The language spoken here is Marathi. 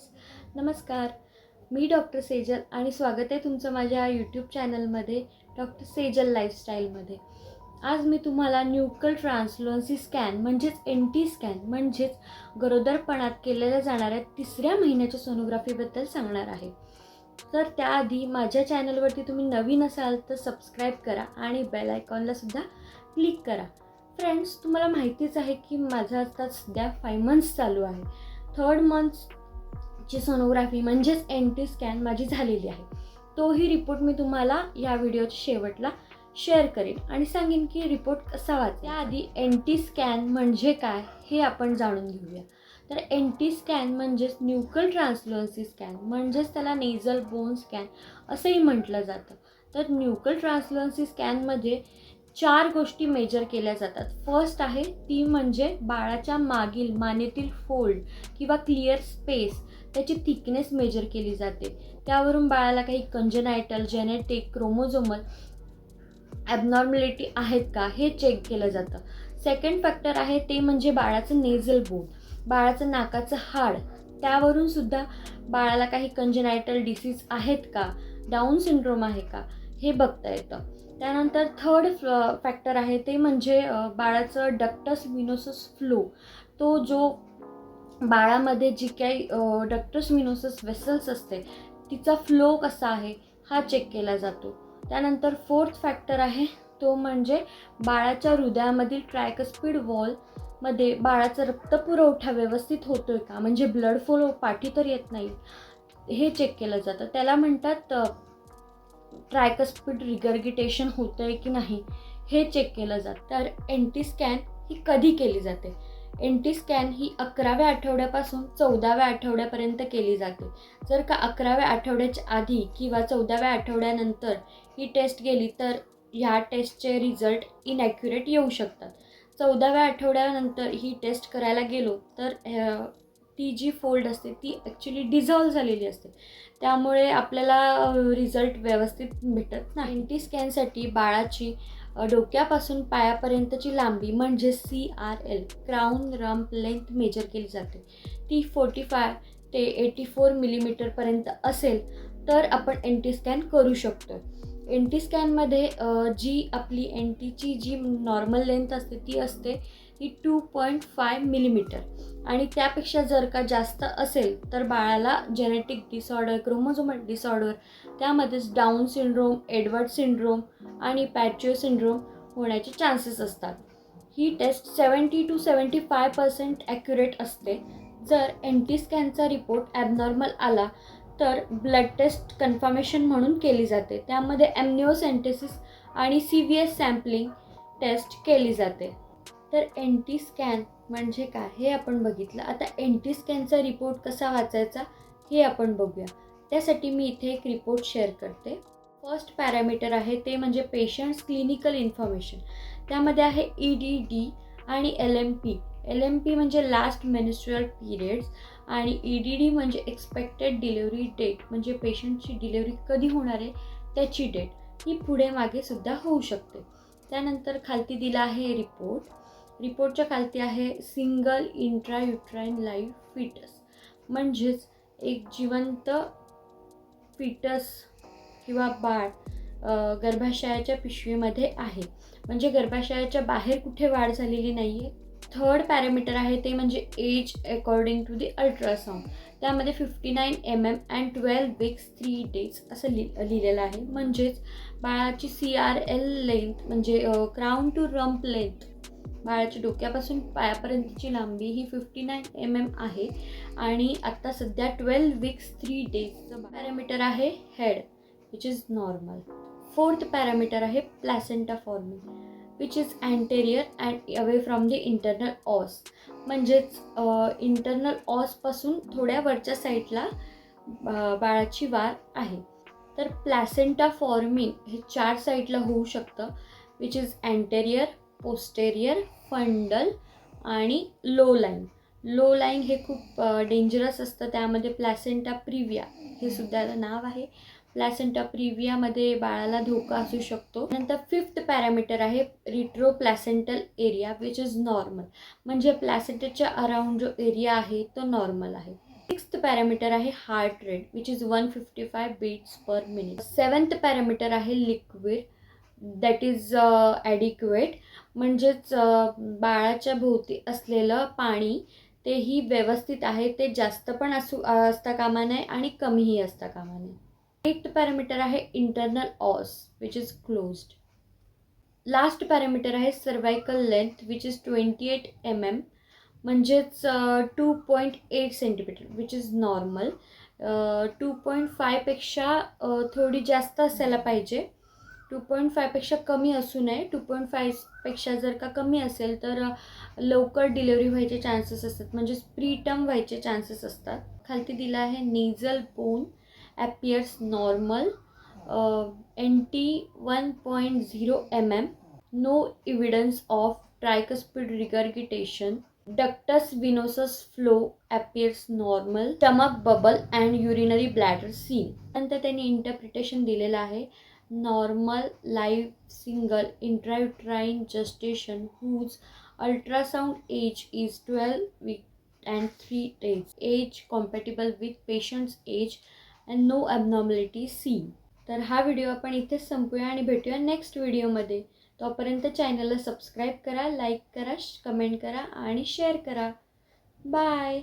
गाईज नमस्कार. मी डॉक्टर सेजल आणि स्वागत आहे तुमचं माझ्या यूट्यूब चॅनलमध्ये डॉक्टर सेजल लाईफस्टाईलमध्ये आज मी तुम्हाला न्यूकल ट्रान्सलोन्सी स्कॅन म्हणजेच एन टी स्कॅन म्हणजेच गरोदरपणात केलेल्या जाणाऱ्या तिसऱ्या महिन्याच्या सोनोग्राफीबद्दल सांगणार आहे. तर त्याआधी माझ्या चॅनलवरती तुम्ही नवीन असाल तर सबस्क्राईब करा आणि बेल आयकॉनलासुद्धा क्लिक करा. फ्रेंड्स तुम्हाला माहितीच आहे की माझं आता सध्या फाय मंथ्स चालू आहे. थर्ड ची सोनोग्राफी म्हणजेच एन टी स्कॅन माझी झालेली आहे. तोही रिपोर्ट मी तुम्हाला या व्हिडिओच्या शेवटला शेअर करेन. आणि सांगेन की रिपोर्ट कसा वाच त्याआधी एन टी स्कॅन म्हणजे काय हे आपण जाणून घेऊया. तर एन टी स्कॅन म्हणजेच न्यूकल ट्रान्सलोन्सी स्कॅन म्हणजेच त्याला नेझल बोन स्कॅन असंही म्हटलं जातं. तर न्यूकल ट्रान्सलोन्सी स्कॅनमध्ये चार गोष्टी मेजर केल्या जातात. फर्स्ट आहे ती म्हणजे बाळाच्या मागील मानेतील फोल्ड किंवा क्लिअर स्पेस त्याची थिकनेस मेजर केली जाते. त्यावरून बाळाला काही कंजनायटल जेनेटिक क्रोमोझोमल ॲबनॉर्मॅलिटी आहेत का हे चेक केलं जातं. सेकंड फॅक्टर आहे ते म्हणजे बाळाचं नेझल बोन बाळाचं नाकाचं हाड. त्यावरून सुद्धा बाळाला काही कंजनायटल डिसीज आहेत का डाऊन सिंड्रोम आहे का हे बघता येतं. त्यानंतर थर्ड फॅक्टर आहे ते म्हणजे बाळाचं डक्टस विनोसस फ्लो तो जो बाळामध्ये जी काही डक्टर्स मिनोसस वेसल्स असते तिचा फ्लो कसा आहे हा चेक केला जातो. त्यानंतर फोर्थ फॅक्टर आहे तो म्हणजे बाळाच्या हृदयामधील ट्रायकस्पीड वॉलमध्ये बाळाचा रक्तपुरवठा व्यवस्थित होतो आहे का? म्हणजे ब्लड फ्लो पाठी तर येत नाही. हे चेक केलं जातं. त्याला म्हणतात ट्रायकस्पीड रिगर्गिटेशन होतं आहे की नाही हे चेक केलं जातं. तर एंटी स्कॅन ही कधी केली जाते? एन टी स्कॅन ही अकराव्या आठवड्यापासून चौदाव्या आठवड्यापर्यंत केली जाते. जर का अकराव्या आठवड्याच्या आधी किंवा चौदाव्या आठवड्यानंतर ही टेस्ट गेली तर ह्या टेस्टचे रिझल्ट इनॅक्युरेट येऊ शकतात. चौदाव्या आठवड्यानंतर ही टेस्ट करायला गेलो तर ती जी फोल्ड असते ती ॲक्च्युली डिझॉल्व झालेली असते. त्यामुळे आपल्याला रिझल्ट व्यवस्थित भेटत नाही. एन टी स्कॅनसाठी बाळाची डोक्यापासून पायापर्यंतची लांबी म्हणजे C R L crown rump length measure केली जाते. ती फोर्टी फाय ते एटी फोर मिलीमीटरपर्यंत असेल तर आपण एन टी स्कॅन करू शकतो एन टी स्कॅनमध्ये जी आपली एन टीची जी नॉर्मल लेंथ असते ती असते ती टू पॉईंट फाय मिलीमीटर आणि त्यापेक्षा जर का जास्त असेल तर बाळाला जेनेटिक डिसऑर्डर क्रोमोझोमल डिसऑर्डर त्यामध्येच डाऊन सिंड्रोम एडवर्ड सिंड्रोम आणि पॅच्युअ सिंड्रोम होण्याचे चान्सेस असतात. ही test seventy two seventy five percent accurate असते. जर एन टी स्कॅनचा रिपोर्ट ॲबनॉर्मल आला तर ब्लड टेस्ट कन्फर्मेशन म्हणून केली जाते. त्यामध्ये ॲम्निओसेंटेसिस आणि C V S sampling test केली जाते. तर एन टी स्कॅन म्हणजे काय? हे आपण बघितलं. आता एन टी स्कॅनचा रिपोर्ट कसा वाचायचा हे आपण बघूया. त्यासाठी मी इथे एक रिपोर्ट शेअर करते. फर्स्ट पॅरामीटर आहे ते म्हणजे पेशंट्स क्लिनिकल इन्फॉर्मेशन. त्यामध्ये आहे ई डी डी आणि L M P L M P म्हणजे लास्ट मेनिस्ट्रुअल पिरियड्स आणि ई डी डी म्हणजे एक्सपेक्टेड डिलेवरी डेट म्हणजे पेशंटची डिलेवरी कधी होणार आहे त्याची डेट ही पुढे मागे सुद्धा होऊ शकते. त्यानंतर खालती दिला आहे रिपोर्ट रिपोर्टच्या खालती आहे सिंगल इंट्रायुट्राईन लाईव्ह फिटस म्हणजेच एक जिवंत फिटस किंवा बाळ गर्भाशयाच्या पिशवीमध्ये आहे. म्हणजे गर्भाशयाच्या बाहेर कुठे वाढ झालेली नाही आहे थर्ड पॅरामीटर आहे ते म्हणजे age according to the ultrasound त्यामध्ये fifty nine M M and twelve weeks three days असं लि लिहिलेलं आहे. म्हणजेच बाळाची सी आर एल लेंथ म्हणजे क्राऊन टू रम्प लेंथ बाळाच्या डोक्यापासून पायापर्यंतची लांबी ही फिफ्टी नाईन एम एम आहे. आणि आत्ता सध्या ट्वेल्व वीक्स थ्री डेजचं पॅरामीटर आहे head which is normal fourth parameter आहे placenta forming which is anterior and away from the internal os म्हणजेच इंटरनल ऑसपासून थोड्या वरच्या साईडला बाळाची वार आहे. तर प्लॅसेंटा फॉर्मिंग हे चार साईडला होऊ शकतं which is anterior posterior fundal आणि लो लाईन लो लाईन हे खूप डेंजरस असतं. त्यामध्ये प्लॅसेंटा प्रिव्हिया हे सुद्धा नाव आहे. प्लॅसेंटा प्रिव्हियामध्ये बाळाला धोका असू शकतो. नंतर फिफ्थ पॅरामीटर आहे retro placental area which is normal म्हणजे प्लॅसेंटाच्या अराउंड जो एरिया आहे तो नॉर्मल आहे. सिक्स्थ पॅरामीटर आहे heart rate which is one fifty five beats per minute seventh parameter आहे लिक्विड दॅट इज ॲडिक्युएट म्हणजेच uh, बाळाच्या भोवती असलेलं पाणी तेही व्यवस्थित आहे. ते जास्त पण असू असता कामा नये आणि कमीही असता कामा नये. नेक्स्ट पॅरामीटर आहे internal os which is closed last parameter आहे cervical length which is twenty eight M M म्हणजेच two point eight centimetre which is normal two point फायपेक्षा थोडी जास्त असायला पाहिजे. टू पॉईंट फायपेक्षा कमी असू नये. टू पॉईंट फायपेक्षा जर का कमी असेल तर लवकर डिलेवरी व्हायचे चान्सेस असतात. म्हणजेच प्रीटर्म व्हायचे चान्सेस असतात. खालती दिलं आहे nasal bone appears normal N T one point zero M M no evidence of tricuspid regurgitation ductus venosus flow appears normal stomach bubble and urinary bladder seen नंतर त्यांनी इंटरप्रिटेशन दिलेलं आहे. Normal live single intrauterine gestation whose ultrasound age is twelve week and three days age compatible with patients age and no abnormality seen तर हा व्हिडिओ आपण इथेच संपूया आणि भेटूया नेक्स्ट व्हिडिओमध्ये तोपर्यंत चॅनलला सबस्क्राईब करा लाईक करा कमेंट करा आणि शेअर करा. बाय